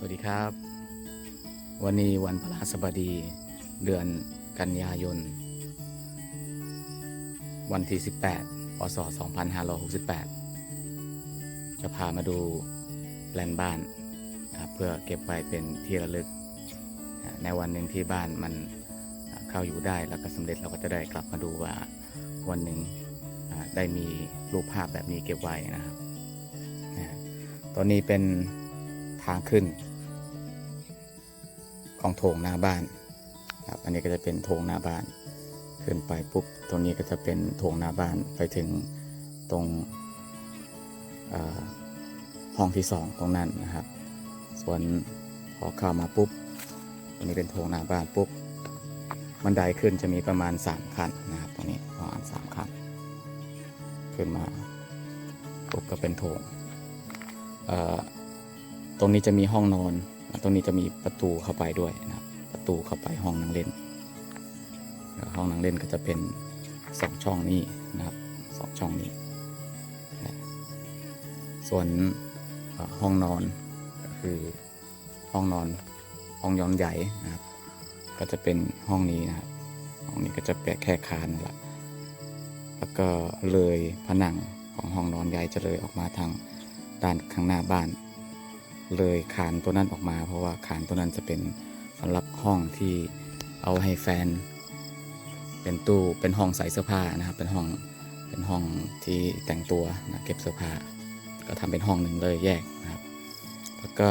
สวัสดีครับ วันนี้วันพฤหัสบดีเดือนกันยายน วันที่ 18พศ2568 จะพามาดูแปลนบ้านเพื่อเก็บไว้เป็นที่ระลึก ในวันหนึ่งที่บ้านมันเข้าอยู่ได้แล้วก็สำเร็จเราก็จะได้กลับมาดูว่าวันหนึ่งได้มีรูปภาพแบบนี้เก็บไว้นะครับ ตอนนี้เป็นทางขึ้น ของโถงหน้าบ้านครับอันนี้ก็จะเป็นโถงหน้าบ้าน ขึ้นไปปุ๊บตรงนี้ก็จะเป็นโถงหน้าบ้านไปถึงตรงห้องที่สองตรงนั้นนะครับ ส่วนพอเข้ามาปุ๊บตรงนี้เป็นโถงหน้าบ้านปุ๊บบันไดขึ้นจะมีประมาณ3ขั้นนะครับตรงนี้ประมาณ3ขั้นขึ้นมาปุ๊บก็เป็นโถงตรงนี้จะมีห้องนอน ตรงนี้จะมีประตูเข้าไปด้วยนะครับ ประตูเข้าไปห้องนั่งเล่นแล้วห้องนั่งเล่นก็จะเป็นสองช่องนี้นะครับสองช่องนี้ ส่วนห้องนอนก็คือห้องนอนห้องยอนใหญ่นะครับ ก็จะเป็นห้องนี้นะครับ ห้องนี้ก็จะแปะแค่คานนั่นแหละแล้วก็เลยผนังของห้องนอนใหญ่จะเลยออกมาทางด้านข้างหน้าบ้าน เลยคานตัวนั้นออกมา เพราะว่าคานตัวนั้นจะเป็นสำหรับห้องที่เอาให้แฟน เป็นตู้เป็นห้องใส่เสื้อผ้านะครับ เป็นห้องเป็นห้องที่แต่งตัวนะเก็บเสื้อผ้า ก็ทำเป็นห้องหนึ่งเลยแยกนะครับ แล้วก็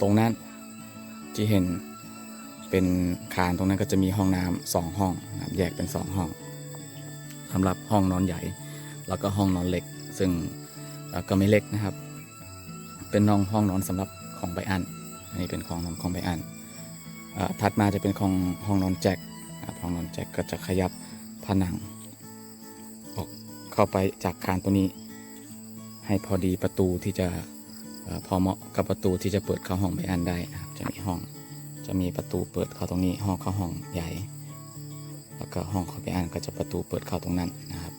ตรงนั้นที่เห็นเป็นคานตรงนั้นก็จะมีห้องน้ำสองห้องนะแยกเป็นสองห้องสำหรับห้องนอนใหญ่ แล้วก็ห้องนอนเล็ก ซึ่งก็ไม่เล็กนะครับ เป็นน้องห้องนอนสำหรับของไบอันอันนี้เป็นของนอนของไบอันอถัดมาจะเป็นของห้องนอนแจ็คห้องนอนแจ็คก็จะขยับผนังออกเข้าไปจากคานตัวนี้ ให้พอดีประตูที่จะอพอเหมาะกับประตูที่จะเปิดเข้าห้องไบอันได้นะครับจะมีห้องจะมีประตูเปิดเข้าตรงนี้ห้องเข้าห้องใหญ่ แล้วก็ห้องของไบอันก็จะประตูเปิดเข้าตรงนั้นนะครับ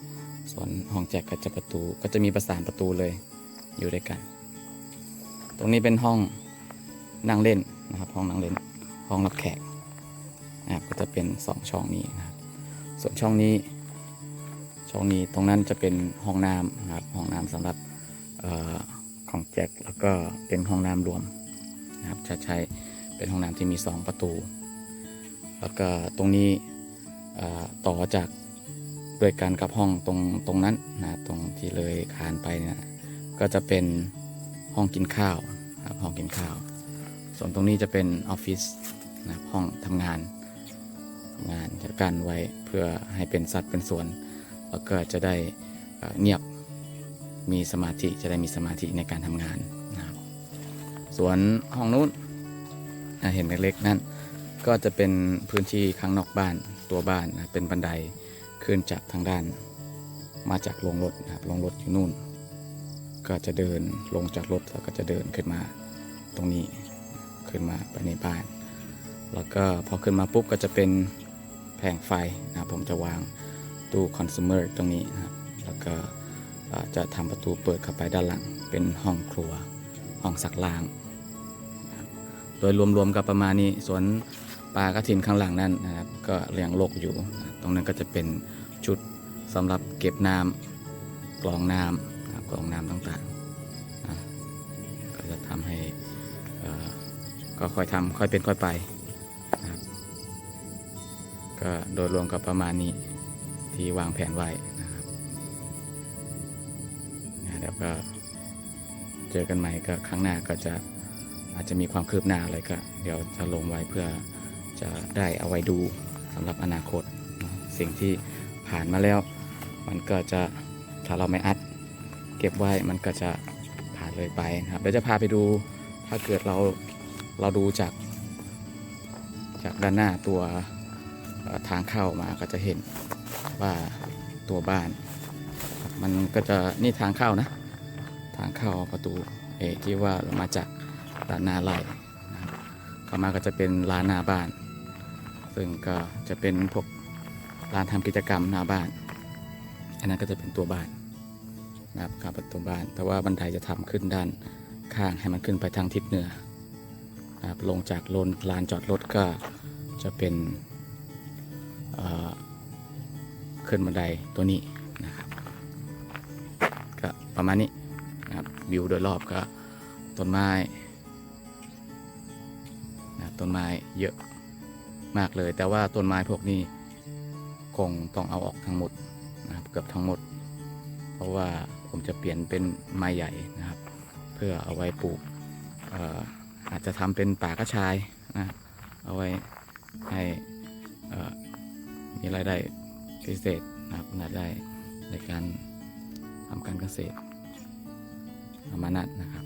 ส่วนห้องแจ็คก็จะประตูก็จะมีประสานประตูเลยอยู่ด้วยกัน ตรงนี้เป็นห้องนั่งเล่นนะครับ ห้องนั่งเล่น ห้องรับแขกนะครับก็จะเป็นสองช่องนี้นะครับ ส่วนช่องนี้ ช่องนี้ตรงนั้นจะเป็นห้องน้ำนะครับ ห้องน้ำสำหรับออของแจ็คแล้วก็เป็นห้องน้ำรวมนะครับ จะใช้เป็นห้องน้ำที่มีสองประตู แล้วก็ตรงนี้ต่อจากด้วยกันกับห้องตรงตรงนั้นนะตรงที่เลยคานไปเนี่ยก็จะเป็น ห้องกินข้าวครับห้องกินข้าว ส่วนตรงนี้จะเป็นออฟฟิศนะครับห้องทำงานทำงานจะกันไว้เพื่อให้เป็นสัดเป็นส่วน แล้วก็จะได้เงียบมีสมาธิจะได้มีสมาธิในการทำงานนะครับส่วนห้องนู้นเห็นเล็กๆนั่นก็จะเป็นพื้นที่ข้างนอกบ้านตัวบ้านนะเป็นบันไดขึ้นจากทางด้าน มาจากโรงรถนะครับโรงรถอยู่นู่น ก็จะเดินลงจากรถแล้วก็จะเดินขึ้นมาตรงนี้ขึ้นมาไปในบ้าน แล้วก็พอขึ้นมาปุ๊บก็จะเป็นแผงไฟนะผมจะวางตู้คอน sumer ตรงนี้นะครับแล้วก็จะทำประตูเปิดเข้าไปด้านหลัง เป็นห้องครัวห้องซักล้าง โดยรวมๆกับประมาณนี้สวนปลากระถินข้างหลังนั่นนะครับก็เลี้ยงโลกอยู่ ตรงนั้นก็จะเป็นชุดสำหรับเก็บน้ำกรองน้ำ กรองน้ำต่างๆ ก็จะทำให้ก็ค่อยทำค่อยเป็นค่อยไปนะครับก็โดยรวมก็ประมาณนี้ที่วางแผนไว้นะครับแล้วก็เจอกันใหม่ก็ครั้งหน้าก็จะอาจจะมีความคืบหน้าอะไรก็ เดี๋ยวจะลงไว้เพื่อจะได้เอาไว้ดูสำหรับอนาคต สิ่งที่ผ่านมาแล้ว มันก็จะถ้าเราไม่อัด ก็บไว้มันก็จะผ่านเลยไปนะครับเดี๋ยวจะพาไปดูถ้าเกิดเราเราดูจาก จากด้านหน้าตัวทางเข้ามาก็จะเห็นว่าตัวบ้าน มันก็จะนี่ทางเข้านะ ทางเข้าประตูเอที่ว่าเรามาจากด้านหน้าไร่นะครับเข้ามาก็จะเป็นลานหน้าบ้าน ซึ่งก็จะเป็นพวกลานทำกิจกรรมหน้าบ้าน อันนั้นก็จะเป็นตัวบ้าน นะครับครับประตูบ้าน แต่ว่าบันไดจะทำขึ้นด้านข้างให้มันขึ้นไปทางทิศเหนือนะครับลงจากลนลานจอดรถก็จะเป็นเอ่อขึ้นบันไดตัวนี้นะครับ ก็ประมาณนี้นะครับวิวโดยรอบก็ต้นไม้นะต้นไม้เยอะมากเลย แต่ว่าต้นไม้พวกนี้คงต้องเอาออกทั้งหมดนะครับเกือบทั้งหมด เพราะว่า ผมจะเปลี่ยนเป็นไม้ใหญ่นะครับ เพื่อเอาไว้ปลูกเอ่อาจจะทำเป็นป่ากระชายนะเอาไว้ให้มีรายได้พิเศษนะครับรายได้ในการทำการเกษตรประมาณนั้นนะครับ